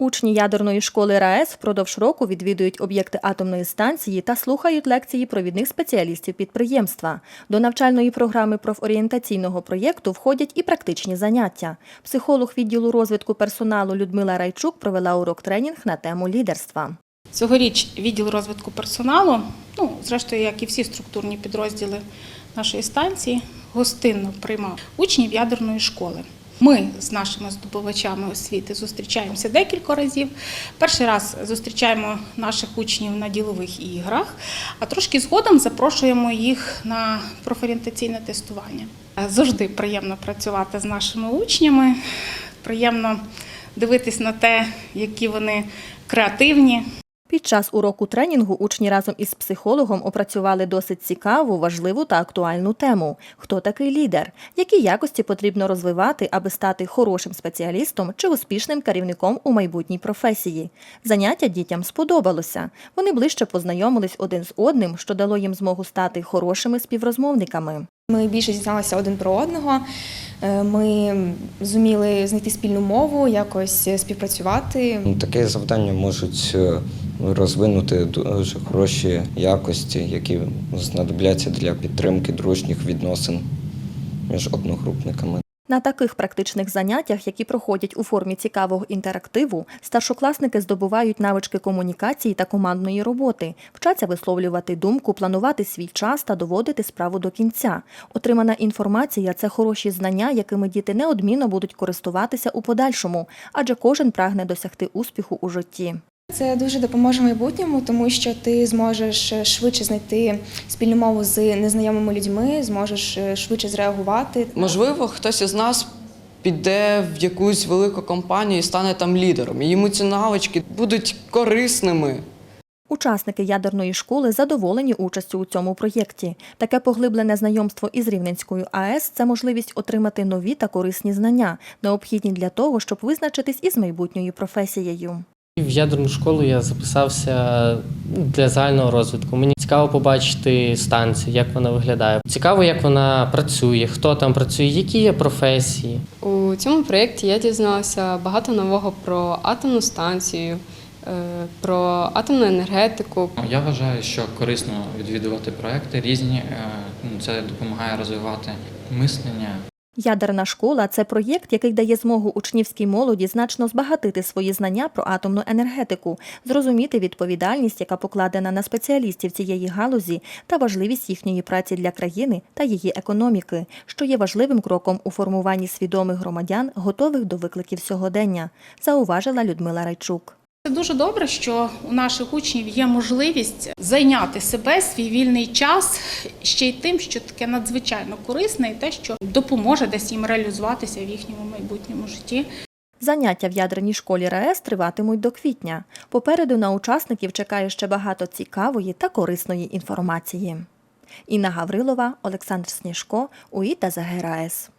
Учні ядерної школи РаЕС впродовж року відвідують об'єкти атомної станції та слухають лекції провідних спеціалістів підприємства. До навчальної програми профорієнтаційного проєкту входять і практичні заняття. Психолог відділу розвитку персоналу Людмила Райчук провела урок тренінг на тему лідерства. Цьогоріч відділ розвитку персоналу, ну зрештою, як і всі структурні підрозділи нашої станції, гостинно приймав учнів ядерної школи. Ми з нашими здобувачами освіти зустрічаємося декілька разів. Перший раз зустрічаємо наших учнів на ділових іграх, а трошки згодом запрошуємо їх на профорієнтаційне тестування. Завжди приємно працювати з нашими учнями, приємно дивитись на те, які вони креативні, Під час уроку тренінгу учні разом із психологом опрацювали досить цікаву, важливу та актуальну тему: хто такий лідер, які якості потрібно розвивати, аби стати хорошим спеціалістом чи успішним керівником у майбутній професії. Заняття дітям сподобалося. Вони ближче познайомились один з одним, що дало їм змогу стати хорошими співрозмовниками. Ми більше дізналися один про одного. Е, Ми зуміли знайти спільну мову, якось співпрацювати. Ну, Таке завдання можуть е, розвинути дуже хороші якості, які знадобляться для підтримки дружніх відносин між одногрупниками. На таких практичних заняттях, які проходять у формі цікавого інтерактиву, старшокласники здобувають навички комунікації та командної роботи, вчаться висловлювати думку, планувати свій час та доводити справу до кінця. Отримана інформація це хороші знання, якими діти неодмінно будуть користуватися у подальшому, адже кожен прагне досягти успіху у житті. Це дуже допоможе в майбутньому, тому що ти зможеш швидше знайти спільну мову з незнайомими людьми, зможеш е, швидше зреагувати. Можливо, хтось із нас піде в якусь велику компанію і стане там лідером. І йому ці навички будуть корисними. Учасники ядерної школи задоволені участю у цьому проєкті. Таке поглиблене знайомство із Рівненською АЕС це можливість отримати нові та корисні знання, необхідні для того, щоб визначитись із майбутньою професією. В ядерну школу я записався для загального розвитку. Мені цікаво побачити станцію, як вона виглядає. Цікаво, як вона працює, хто там працює, які є професії. У цьому проєкті я дізналася багато нового про атомну станцію, е, про атомну енергетику. Я вважаю, що корисно відвідувати проекти різні. е, ну, Це допомагає розвивати мислення, Ядерна школа це проєкт, який дає змогу учнівській молоді значно збагатити свої знання про атомну енергетику, зрозуміти відповідальність, яка покладена на спеціалістів цієї галузі, та важливість їхньої праці для країни та її економіки, що є важливим кроком у формуванні свідомих громадян, готових до викликів сьогодення, зауважила Людмила Райчук. Це дуже добре, що у наших учнів є можливість зайняти себе свій вільний час ще й тим, що таке надзвичайно корисне, і те, що допоможе десь їм реалізуватися в їхньому майбутньому житті. Заняття в ядерній школі РаЕС триватимуть до квітня. Попереду на учасників чекає ще багато цікавої та корисної інформації. Інна Гаврилова, Олександр Сніжко, УІТА ЗГРАЕС.